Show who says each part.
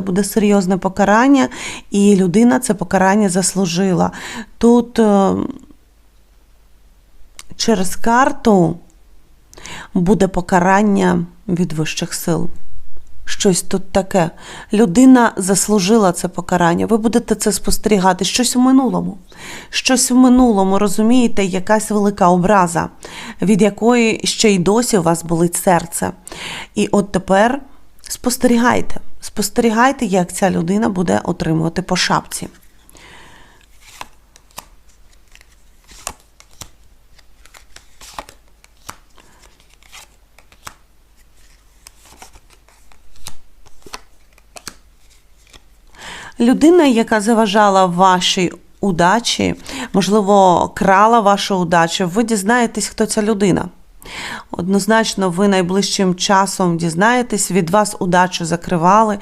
Speaker 1: буде серйозне покарання, і людина це покарання заслужила. Тут е, через карту буде покарання від вищих сил. Щось тут таке. Людина заслужила це покарання. Ви будете це спостерігати. Щось у минулому. Щось в минулому, розумієте, якась велика образа, від якої ще й досі у вас болить серце. І от тепер спостерігайте. Спостерігайте, як ця людина буде отримувати по шапці. Людина, яка заважала вашій удачі, можливо, крала вашу удачу, ви дізнаєтесь, хто ця людина. Однозначно, ви найближчим часом дізнаєтесь, від вас удачу закривали,